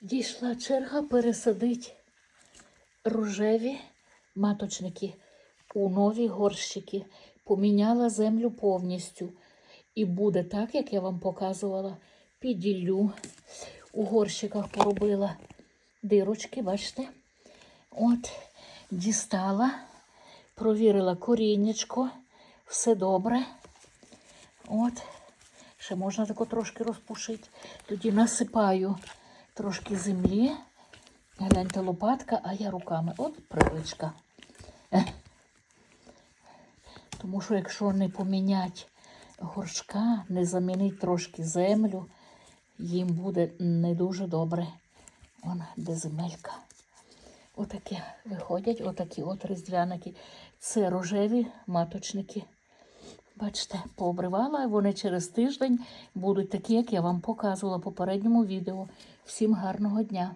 Дійшла черга пересадити рожеві маточники у нові горщики. Поміняла землю повністю. І буде так, як я вам показувала. Піділлю. У горщиках поробила дирочки, бачите? От, дістала, провірила коріннячко, все добре. От, ще можна тако трошки розпушити. Тоді насипаю трошки землі. Гляньте, лопатка, а я руками. От привичка. Тому що якщо не поміняти горшка, не замінити трошки землю, їм буде не дуже добре. Вон де земелька. Отакі виходять, отакі от різдвяники. Це рожеві маточники. Бачите, пообривала, вони через тиждень будуть такі, як я вам показувала в попередньому відео. Всім гарного дня!